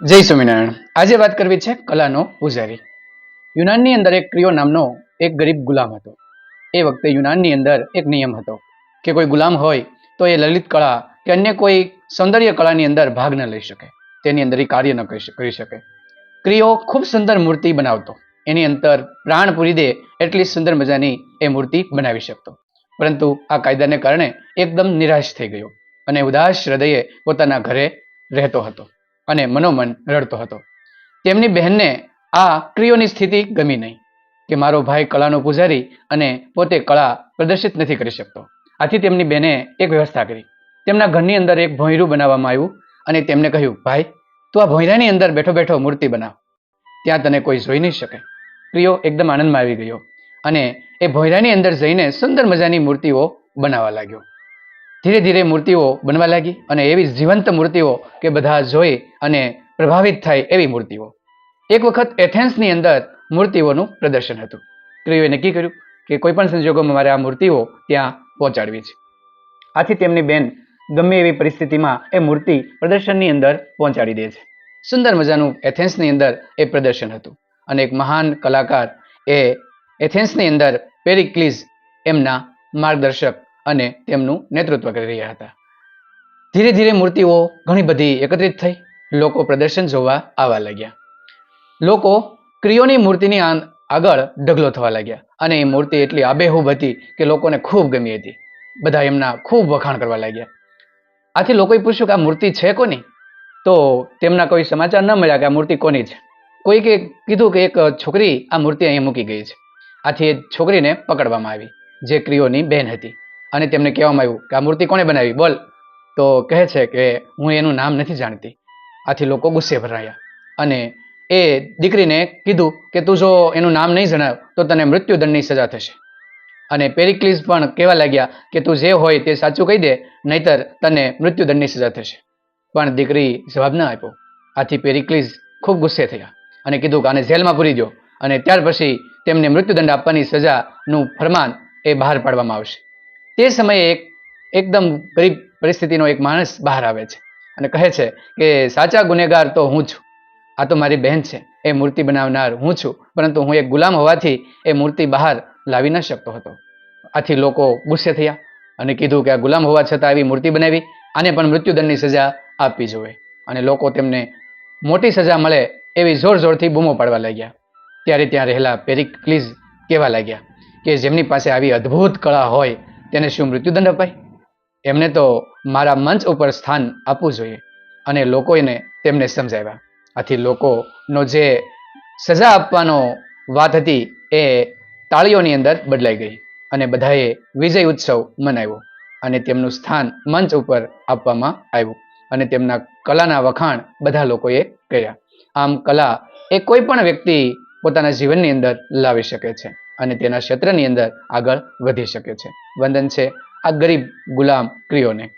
જય સ્વામિનારાયણ. આજે વાત કરવી છે કલાનો પૂજારી. યુનાનની અંદર એક ક્રિયો નામનો એક ગરીબ ગુલામ હતો. એ વખતે યુનાનની અંદર એક નિયમ હતો કે કોઈ ગુલામ હોય તો એ લલિત કળા કે અન્ય કોઈ સૌંદર્ય કળાની અંદર ભાગ ન લઈ શકે. તેની અંદર એ કાર્ય ન કરી શકે. ક્રિયો ખૂબ સુંદર મૂર્તિ બનાવતો. એની અંદર પ્રાણ પૂરી દે એટલી સુંદર મજાની એ મૂર્તિ બનાવી શકતો. પરંતુ આ કાયદાને કારણે એકદમ નિરાશ થઈ ગયો અને ઉદાસ હૃદયે પોતાના ઘરે રહેતો હતો. અને મનોમન રડતો હતો. તેમની બહેનને આ ક્રિયોની સ્થિતિ ગમી નહીં કે મારો ભાઈ કળાનો પૂજારી અને પોતે કળા પ્રદર્શિત નથી કરી શકતો. આથી તેમની બહેને એક વ્યવસ્થા કરી. તેમના ઘરની અંદર એક ભોંયરું બનાવવામાં આવ્યું અને તેમને કહ્યું, ભાઈ, તું આ ભોંયરાની અંદર બેઠો બેઠો મૂર્તિ બનાવ. ત્યાં તને કોઈ જોઈ નહીં શકે. પ્રિયો એકદમ આનંદમાં આવી ગયો અને એ ભોંયરાની અંદર જઈને સુંદર મજાની મૂર્તિઓ બનાવવા લાગ્યો. ધીરે ધીરે મૂર્તિઓ બનવા લાગી અને એવી જીવંત મૂર્તિઓ કે બધા જોઈ અને પ્રભાવિત થાય એવી મૂર્તિઓ. એક વખત એથેન્સની અંદર મૂર્તિઓનું પ્રદર્શન હતું. ક્રિયોએ નક્કી કર્યું કે કોઈ પણ સંજોગોમાં મારે આ મૂર્તિઓ ત્યાં પહોંચાડવી છે. આથી તેમની બેન ગમે એવી પરિસ્થિતિમાં એ મૂર્તિ પ્રદર્શનની અંદર પહોંચાડી દે છે. સુંદર મજાનું એથેન્સની અંદર એ પ્રદર્શન હતું અને એક મહાન કલાકાર એ એથેન્સની અંદર પેરિક્લિઝ એમના માર્ગદર્શક અને તેમનું નેતૃત્વ કરી રહ્યા હતા. ધીરે ધીરે મૂર્તિઓ ઘણી બધી એકત્રિત થઈ. લોકો પ્રદર્શન જોવા આવવા લાગ્યા. લોકો ક્રિયોની મૂર્તિની આગળ ઢગલો થવા લાગ્યા અને એ મૂર્તિ એટલી આબેહૂબ હતી કે લોકોને ખૂબ ગમી હતી. બધા એમના ખૂબ વખાણ કરવા લાગ્યા. આથી લોકોએ પૂછ્યું કે આ મૂર્તિ છે કોની? તો તેમના કોઈ સમાચાર ન મળ્યા કે આ મૂર્તિ કોની છે. કોઈકે કીધું કે એક છોકરી આ મૂર્તિ અહીંયા મૂકી ગઈ છે. આથી એ છોકરીને પકડવામાં આવી, જે ક્રિયોની બહેન હતી. અને તેમને કહેવામાં આવ્યું કે આ મૂર્તિ કોણે બનાવી? બોલ. તો કહે છે કે હું એનું નામ નથી જાણતી. આથી લોકો ગુસ્સે ભરાયા. અને એ દીકરીને કીધું કે તું જો એનું નામ નહીં જણાવ, તો તને મૃત્યુદંડની સજા થશે. અને પેરિક્લિસ પણ કહેવા લાગ્યા કે તું જે હોય તે સાચું કહી દે, નહીતર તને મૃત્યુદંડની સજા થશે. પણ દીકરી જવાબ ન આપ્યો. આથી પેરિક્લિસ ખૂબ ગુસ્સે થયા અને કીધું કે આને જેલમાં પૂરી દો અને ત્યાર પછી તેમને મૃત્યુદંડ આપવાની સજાનું ફરમાન એ બહાર પાડવામાં આવશે. તે સમયે એક એકદમ ગરીબ પરિસ્થિતિનો એક માણસ બહાર આવે છે અને કહે છે કે, સાચા ગુનેગાર તો હું છું. આ તો મારી બહેન છે. એ મૂર્તિ બનાવનાર હું છું. પરંતુ હું એક ગુલામ હોવાથી એ મૂર્તિ બહાર લાવી ન શકતો હતો. આથી લોકો ગુસ્સે થયા અને કીધું કે, આ ગુલામ હોવા છતાં આવી મૂર્તિ બનાવી. આને પણ મૃત્યુદંડની સજા આપવી જોઈએ. અને લોકો તેમને મોટી સજા મળે એવી જોર જોરથી બૂમો પાડવા લાગ્યા. ત્યારે ત્યાં રહેલા પેરિક્લીઝ કહેવા લાગ્યા કે, જેમની પાસે આવી અદ્ભુત કળા હોય તેને શું મૃત્યુદંડ અપાય? એમને તો મારા મંચ ઉપર સ્થાન આપવું જોઈએ અને લોકોને તેમને સમજાવ્યા. આથી લોકોનો જે સજા આપવાનો વાત હતી એ તાળીઓની અંદર બદલાઈ ગઈ અને બધાએ વિજય ઉત્સવ મનાવ્યો અને તેમનું સ્થાન મંચ ઉપર આપવામાં આવ્યું અને તેમના કલાના વખાણ બધા લોકોએ કર્યા. આમ કલા એ કોઈ પણ વ્યક્તિ પોતાના જીવનની અંદર લાવી શકે છે. અને તેના ક્ષેત્રની અંદર આગળ વધી શકે છે. વંદન છે આ ગરીબ ગુલામ ક્રિયોને